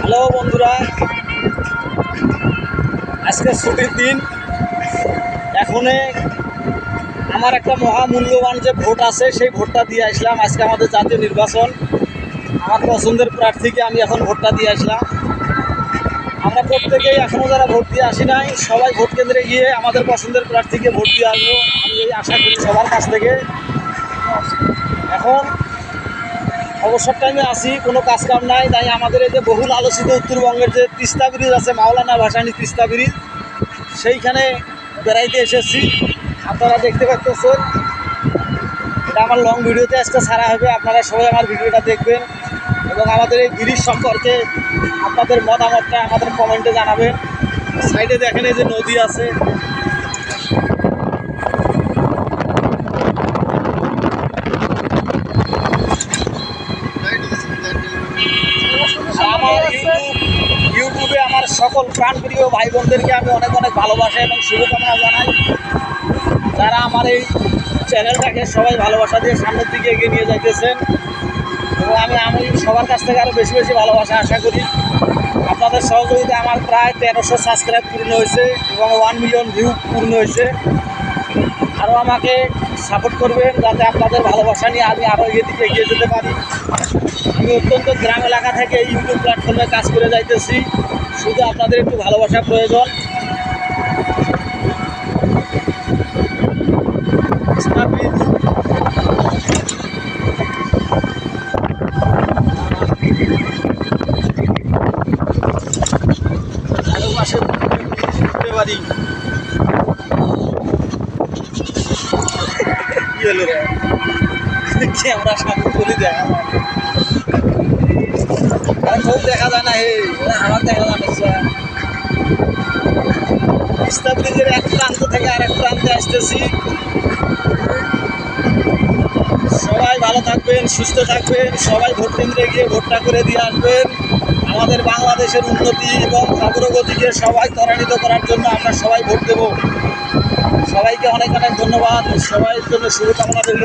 Hello বন্ধুরা, আজকে ছুটির দিন। এখনে আমার একটা মহামূল্যবান যে ভোট আছে, সেই ভোটটা দিয়ে আসলাম। আজকে আমাদের জাতীয় নির্বাচন। আমার পছন্দের প্রার্থীকে আমি এখন ভোটটা দিয়ে আসলাম। আমরা প্রত্যেকেই এখনও যারা ভোট দিয়ে আসি নাই, সবাই ভোট কেন্দ্রে গিয়ে আমাদের পছন্দের প্রার্থীকে ভোট দিয়ে আসব। আমি এই আশা করি সবার কাছ থেকে। এখন অবসর টাইমে আসি কোনো কাজ কাম নাই, তাই আমাদের এই যে বহুল আলোচিত উত্তরবঙ্গের যে তিস্তা ব্রিজ আছে, মাওলানা ভাসানি তিস্তা ব্রিজ, সেইখানে বেড়াইতে এসেছি। আপনারা দেখতে পাচ্ছেন, এটা আমার লং ভিডিওতে আজকে ছাড়া হবে, আপনারা সবাই আমার ভিডিওটা দেখবেন। এবং আমাদের এই ব্রিজ সম্পর্কে আপনাদের মতামতটা আমাদের কমেন্টে জানাবেন। সাইডে দেখেন এই যে নদী আছে আমার ইউটিউব ইউটিউবে আমার সকল প্রাণপ্রিয় ভাই বোনদেরকে আমি অনেক অনেক ভালোবাসা এবং শুভকামনা জানাই। যারা আমার এই চ্যানেলটাকে সবাই ভালোবাসা দিয়ে সামনের দিকে এগিয়ে নিয়ে যাইতেছেন এবং আমি আমি সবার কাছ থেকে আরও বেশি বেশি ভালোবাসা আশা করি। আপনাদের সহযোগিতা আমার প্রায় তেরোশো সাবস্ক্রাইব পূর্ণ হয়েছে এবং ওয়ান মিলিয়ন ভিউ পূর্ণ হয়েছে। আরও আমাকে সাপোর্ট করবেন যাতে আপনাদের ভালোবাসা নিয়ে আমি আরও এগিয়ে দিকে এগিয়ে যেতে পারি। আমি অত্যন্ত গ্রাম এলাকা থেকে এই ইউটিউব প্ল্যাটফর্মে কাজ করে যাইতেছি। শুধু আপনাদের একটু ভালোবাসা প্রয়োজন। চারপাশে ঘুরতে পারি কি হলো রে ক্যামেরা সামনে তুলি দেখা যায় না। হে আমার দেখা যায় এক থেকে আরেক প্রান্তে আসতেছি। সবাই ভালো থাকবেন, সুস্থ থাকবেন, সবাই ভোট কেন্দ্রে গিয়ে ভোটটা করে দিয়ে আসবেন। আমাদের বাংলাদেশের উন্নতি এবং অগ্রগতিকে সবাই ত্বরান্বিত করার জন্য আমরা সবাই ভোট দেব। সবাইকে অনেক অনেক ধন্যবাদ। সবাই জন্য শুভকামনা রইল।